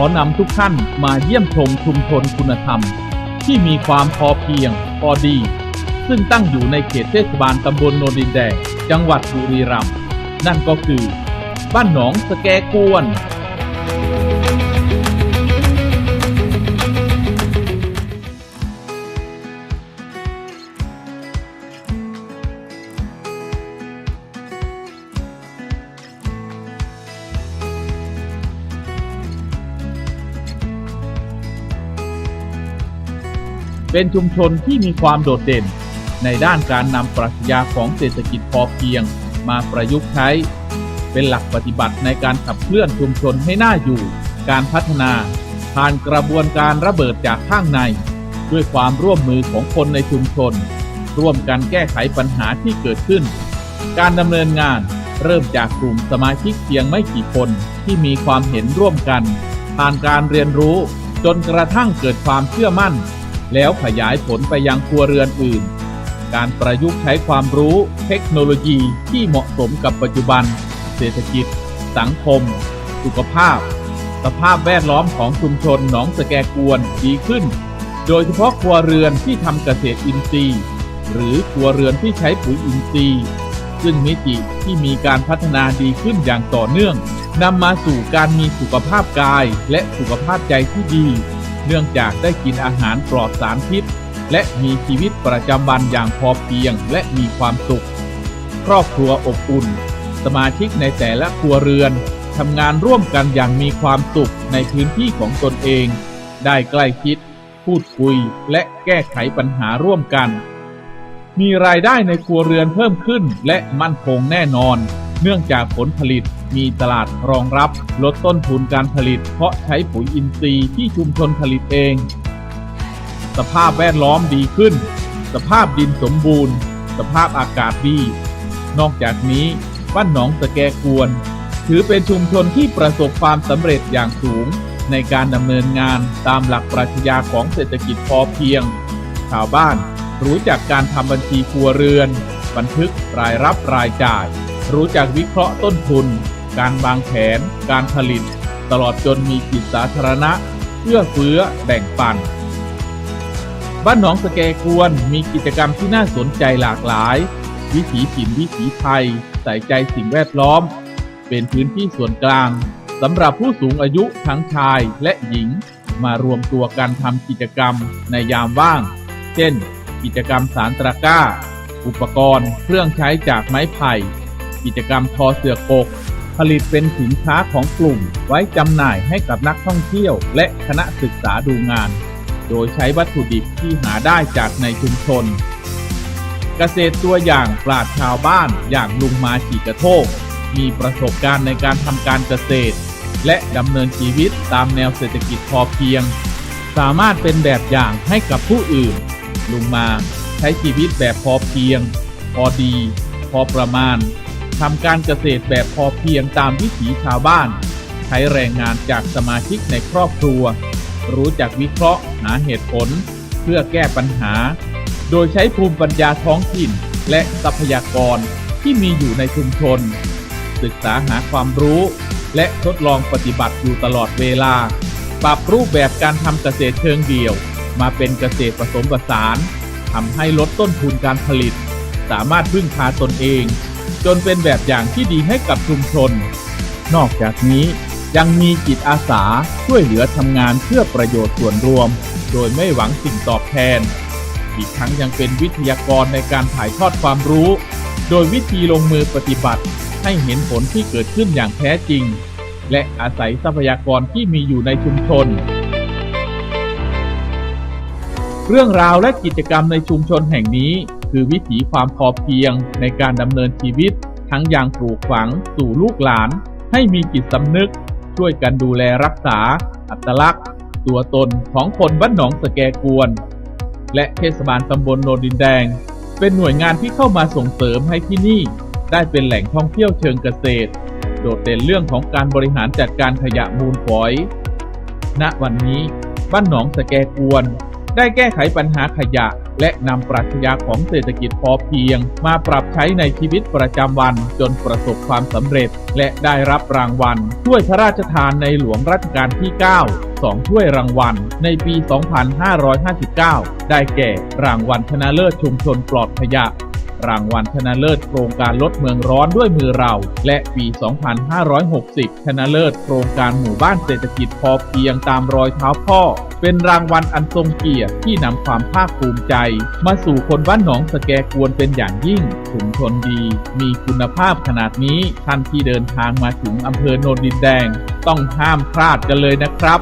อนำทุกท่านมาเยี่ยมชมชุมชนคุณธรรม ที่มีความพอเพียง พอดี ซึ่งตั้งอยู่ในเขตเทศบาลตำบลโนนดินแดงจังหวัดบุรีรัมย์นั่นก็คือ บ้านหนองสแกกวน เป็นชุมชนที่มีความโดดเด่น ในด้านการนำปรัชญาของเศรษฐกิจพอเพียงมาประยุกต์ใช้ เป็นหลักปฏิบัติในการขับเคลื่อนชุมชนให้น่าอยู่ การพัฒนาผ่านกระบวนการระเบิดจากข้างใน ด้วยความร่วมมือของคนในชุมชน ร่วมกันแก้ไขปัญหาที่เกิดขึ้น การดำเนินงานเริ่มจากกลุ่มสมาชิกเพียงไม่กี่คนที่มีความเห็นร่วมกัน ผ่านการเรียนรู้จนกระทั่งเกิดความเชื่อมั่น แล้วขยายผลไปยังครัวเรือนอื่น การประยุกต์ใช้ความรู้เทคโนโลยีที่เหมาะสมกับปัจจุบัน เศรษฐกิจ สังคม สุขภาพ สภาพแวดล้อมของชุมชนหนองสแกกวนดีขึ้น โดยเฉพาะครัวเรือนที่ทำเกษตรอินทรีย์ หรือครัวเรือนที่ใช้ปุ๋ยอินทรีย์ ซึ่งมิติที่มีการพัฒนาดีขึ้นอย่างต่อเนื่องนำมาสู่การมีสุขภาพกายและสุขภาพใจที่ดี เนื่องจากได้กินอาหารปลอดสารพิษ และมีชีวิตประจำวันอย่างพอเพียงและมีความสุข ครอบครัวอบอุ่น สมาชิกในแต่ละครัวเรือนทำงานร่วมกันอย่างมีความสุขในพื้นที่ของตนเอง ได้ใกล้ชิด พูดคุยและแก้ไขปัญหาร่วมกัน มีรายได้ในครัวเรือนเพิ่มขึ้นและมั่นคงแน่นอน เนื่องจากผลผลิตมีตลาดรองรับ ลดต้นทุนการผลิต เพราะใช้ปุ๋ยอินทรีย์ที่ชุมชนผลิตเอง สภาพแวดล้อมดีขึ้น สภาพดินสมบูรณ์ สภาพอากาศดี นอกจากนี้บ้านหนองสแกกวน ถือเป็นชุมชนที่ประสบความสำเร็จอย่างสูง ในการดำเนินงานตามหลักปรัชญาของเศรษฐกิจพอเพียง ชาวบ้านรู้จักการทำบัญชีครัวเรือน บันทึกรายรับรายจ่าย รู้จักวิเคราะห์ต้นทุน การวางแผน การผลิต ตลอดจนมีจิตสาธารณะเอื้อเฟื้อแบ่งปัน บ้านหนองสแกกวนมีกิจกรรมที่น่าสนใจหลากหลาย วิถีถิ่นวิถีไทย ใส่ใจสิ่งแวดล้อม เป็นพื้นที่ส่วนกลางสำหรับผู้สูงอายุทั้งชายและหญิง มารวมตัวกันทำกิจกรรมในยามว่าง เช่น กิจกรรมสารตะกร้า อุปกรณ์เครื่องใช้จากไม้ไผ่ กิจกรรมทอเสือกก ผลิตเป็นสินค้าของกลุ่ม ไว้จำหน่ายให้กับนักท่องเที่ยว และคณะศึกษาดูงาน โดยใช้วัตถุดิบที่หาได้จากในชุมชน เกษตรตัวอย่างปราดชาวบ้านอย่างลุงมาฉีกระโทก มีประสบการณ์ในการทำการเกษตร และดำเนินชีวิตตามแนวเศรษฐกิจพอเพียง สามารถเป็นแบบอย่างให้กับผู้อื่น ลุงมาใช้ชีวิตแบบพอเพียง พอดี พอประมาณ ทำการเกษตรแบบพอเพียงตามวิถีชาวบ้าน ใช้แรงงานจากสมาชิกในครอบครัว รู้จักวิเคราะห์หาเหตุผล เพื่อแก้ปัญหา โดยใช้ภูมิปัญญาท้องถิ่น และทรัพยากรที่มีอยู่ในชุมชน ศึกษาหาความรู้ และทดลองปฏิบัติอยู่ตลอดเวลา ปรับรูปแบบการทำเกษตรเชิงเดี่ยว มาเป็นเกษตรผสมผสานทำให้ลดต้นทุนการผลิต สามารถพึ่งพาตนเอง จนเป็นแบบอย่างที่ดีให้กับชุมชน นอกจากนี้ยังมีจิตอาสาช่วยเหลือทำงานเพื่อประโยชน์ส่วนรวม โดยไม่หวังสิ่งตอบแทน อีกทั้งยังเป็นวิทยากรในการถ่ายทอดความรู้ โดยวิธีลงมือปฏิบัติ ให้เห็นผลที่เกิดขึ้นอย่างแท้จริง และอาศัยทรัพยากรที่มีอยู่ในชุมชน เรื่องราวและกิจกรรมในชุมชนแห่งนี้ คือวิถีความพอเพียงในการดำเนินชีวิต ทั้งอย่างปลูกฝังสู่ลูกหลาน ให้มีจิตสำนึก ช่วยกันดูแลรักษา อัตลักษณ์ ตัวตนของคนบ้านหนองสแกกวน และเทศบาลตำบลโนนดินแดง เป็นหน่วยงานที่เข้ามาส่งเสริมให้ที่นี่ ได้เป็นแหล่งท่องเที่ยวเชิงเกษตร โดดเด่นเรื่องของการบริหารจัดการขยะมูลฝอย ณวันนี้บ้านหนองสแกกวน ได้แก้ไขปัญหาขยะ และนำปรัชญาของเศรษฐกิจพอเพียง มาปรับใช้ในชีวิตประจำวันจนประสบความสำเร็จ และได้รับรางวัลถ้วยพระราชทานในหลวงรัชกาลที่9สองถ้วยรางวัล ในปี 2559 ได้แก่รางวัลชนะเลิศชุมชนปลอดขยะ รางวัลชนะเลิศโครงการลดเมืองร้อนด้วยมือเรา และปี 2560 ชนะเลิศโครงการหมู่บ้านเศรษฐกิจพอเพียงตามรอยเท้าพ่อ เป็นรางวัลอันทรงเกียรติที่นำความภาคภูมิใจ มาสู่คนบ้านหนองสแกกวนเป็นอย่างยิ่งชุมชนดี มีคุณภาพขนาดนี้ท่านที่เดินทางมาถึงอำเภอโนนดินแดง ต้องห้ามพลาดกันเลยนะครับ